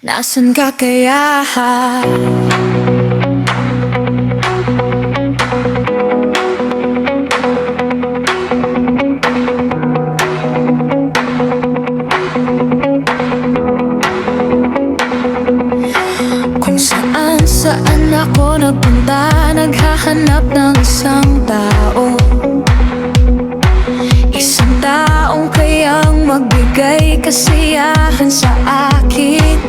Nasaan ka kaya? Saan ako napunta? Naghahanap ng isang tao Isang taong kayang magbigay kasiyahan sa akin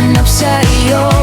она вся ее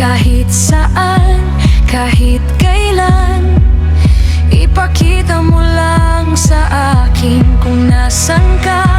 Kahit saan, kahit kailan Ipakita mo lang sa akin kung nasan ka.